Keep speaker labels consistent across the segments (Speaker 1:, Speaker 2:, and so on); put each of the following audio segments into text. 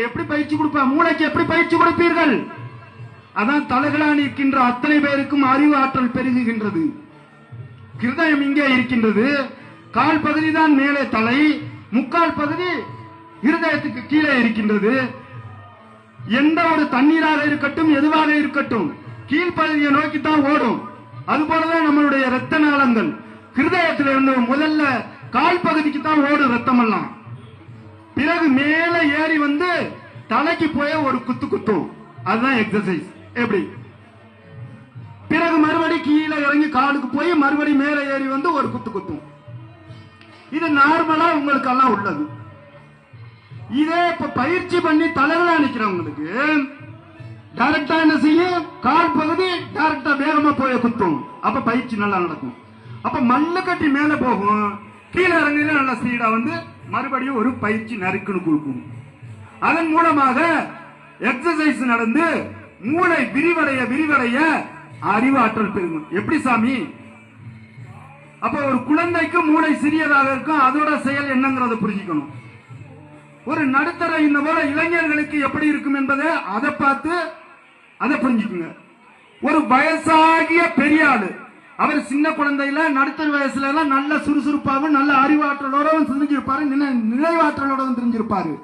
Speaker 1: எப்படி பயிற்சி கொடுப்ப? மூளைக்கு எப்படி பயிற்சி கொடுப்பீர்கள்? அதான் தலைகளா நிற்கின்ற அத்தனை பேருக்கும் அறிவு ஆற்றல் பெருகுகின்றது. கிருதயம் இங்கே இருக்கின்றது. கால் பகுதி தான் மேலே தலை முக்கால் பகுதி இருதயத்துக்கு கீழே இருக்கின்றது. எந்த ஒரு தண்ணீராக இருக்கட்டும் எதுவாக இருக்கட்டும் கீழ்ப்பகுதியை நோக்கி தான் ஓடும். அதுபோலதான் நம்மளுடைய இரத்த நாளங்கள். கிருதயத்திலிருந்து முதல்ல கால் பகுதிக்கு தான் ஓடும் ரத்தம் எல்லாம் பிறகு மேல ஏறி வந்து தலைக்கு போய் ஒரு குத்து குத்தும் அதுதான் எக்ஸசைஸ் எப்படி? பிறகு மறுபடி கீழே இறங்கி காலுக்கு போய் மறுபடி மேல ஏறி வந்து ஒரு குத்து குத்தும். இது நார்மலா உங்களுக்கு எல்லாம் உள்ளது. இதே இப்ப பயிற்சி பண்ணி தலைகளா நிக்கிறவங்களுக்கு டைரக்டா என்ன செய்யும்? கால் பகுதி டைரக்டா வேகமா போய் குத்தும். அப்ப பயிற்சி நல்லா நடக்கும். அப்ப மல்லு கட்டி மேல போகும். கீழே இறங்கில நல்லா ஸ்பீடா வந்து மறுபடியும் ஒரு பயிற்சி நறுக்குன்னு கொடுக்கும். அதன் மூலமாக எக்ஸசைஸ் நடந்து மூளை விரிவடைய விரிவடைய அறிவாற்றல் பெருகும். எப்படி சாமி? அப்ப ஒரு குழந்தைக்கு மூளை சிறியதாக இருக்கும் அதோட செயல் என்னங்கிறத புரிஞ்சுக்கணும். ஒரு நடுத்தர இந்த போல இளைஞர்களுக்கு எப்படி இருக்கும் என்பதை அதை பார்த்து அதை புரிஞ்சுக்குங்க. ஒரு வயசாகிய பெரிய ஆளு அவர் சின்ன குழந்தையில நடுத்தர வயசுல எல்லாம் நல்ல சுறுசுறுப்பாகவும் நல்ல அறிவாற்றலோடவும் தெரிஞ்சிருப்பாரு நினை- நினைவாற்றலோடவும் தெரிஞ்சிருப்பாரு.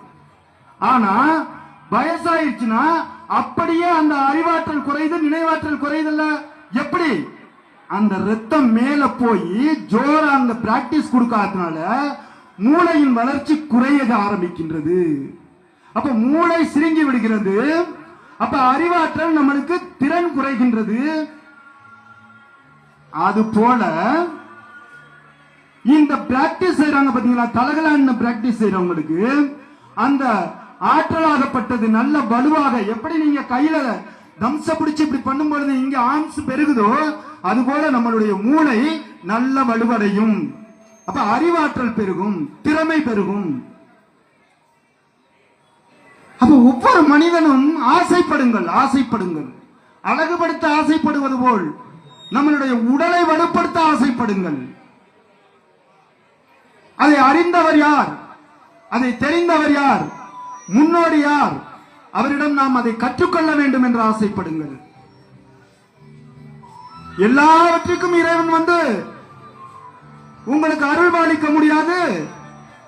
Speaker 1: ஆனா வயசாயிருச்சுன்னா அப்படியே அந்த அறிவாற்றல் குறையுது நினைவாற்றல் குறையுதுல்ல. எப்படி? அந்த ரத்தம் மேல போய் ஜோரா அந்த பிராக்டிஸ் கொடுக்காதனால மூளையின் வளர்ச்சி குறைய ஆரம்பிக்கின்றது. அப்ப மூளை சுருங்கி விடுகிறது. அப்ப அறிவாற்றல் நம்மளுக்கு திறன் குறைகின்றது. அது போல இந்த பிராக்டிஸ் செய்யறாங்க பாத்தீங்களா? தலகலான்னு பிராக்டிஸ் செய்யறவங்களுக்கு அந்த ஆற்றலாகப்பட்டது நல்ல வலுவாக எப்படி நீங்க கையில தம்ச பிடிச்சு இப்படி பண்ணும்பொழுது இங்க ஆம்ஸ் பெருகுதோ அது போல நம்மளுடைய மூளை நல்ல வலுவடையும். அப்ப அறிவாற்றல் பெருகும் திறமை பெருகும். அப்ப ஒவ்வொரு மனிதனும் ஆசைப்படுங்கள் ஆசைப்படுங்கள். அழகுபடுத்த ஆசைப்படுவது போல். நம்மளுடைய உடலை வலுப்படுத்த ஆசைப்படுங்கள். அதை அறிந்தவர் யார்? அதை தெரிந்தவர் யார்? முன்னோடி யார்? அவரிடம் நாம் அதை கற்றுக்கொள்ள வேண்டும் என்று ஆசைப்படுங்கள். எல்லாவற்றுக்கும் இறைவன் வந்து உங்களுக்கு அருள் பாலிக்க முடியாது.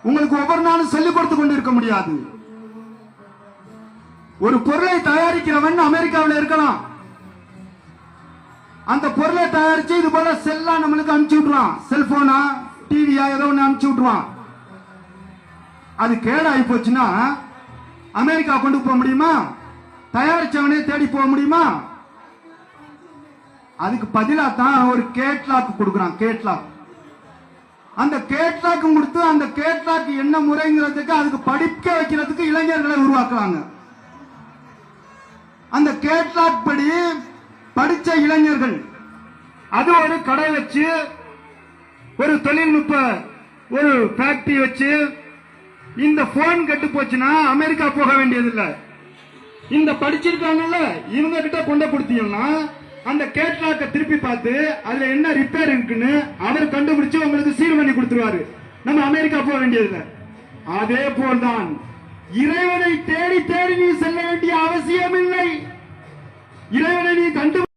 Speaker 1: உங்களுக்கு ஒவ்வொரு நாளும் சொல்லிக் கொடுத்து கொண்டிருக்க முடியாது. ஒரு பொருளை தயாரிக்கிறவன் அமெரிக்காவில் இருக்கலாம். அந்த பொருளை தயாரிச்சு இது போல செல்லா நம்மளுக்கு அனுப்பிச்சு விட்டுருவான். செல்போனா டிவியா ஏதோ ஒண்ணு அனுப்பிச்சு விட்டுருவான். அது கேடாகி போச்சுன்னா அமெரிக்கா கொண்டு போக முடியுமா? தயாரிச்சவனே தேடி போக முடியுமா? அதுக்கு பதிலாக தான் ஒரு கேட்லாக் கொடுக்குறான் கேட்லாக். அந்த கேட்லாக் கொடுத்து அந்த கேட்லாக் என்ன முறைங்கிறதுக்கு அதுக்கு படிக்க வைக்கிறதுக்கு இளைஞர்களை உருவாக்குறாங்க. அந்த கேட்லாக் படி படிச்ச இளைஞர்கள். அது ஒரு கடை வச்சு ஒரு தொழில்நுட்ப ஒரு ஃபேக்டரி வச்சு இந்த போன் கெட்டு போச்சுன்னா அமெரிக்கா போக வேண்டியதில்லை. இந்த படிச்சிருக்காங்கல்ல இவங்க கிட்ட கொண்டு கொடுத்தீங்கன்னா அந்த கேட்லாக்க திருப்பி பார்த்து அதுல என்ன ரிப்பேர் இருக்குன்னு அவர் கண்டுபிடிச்சு உங்களுக்கு சீர் பண்ணி கொடுத்துருவாரு. நம்ம அமெரிக்கா போக வேண்டியதில்லை. அதே போல்தான் இறைவனை தேடி தேடி நீ செல்ல வேண்டிய அவசியம் இல்லை இறைவனை நீ கண்டு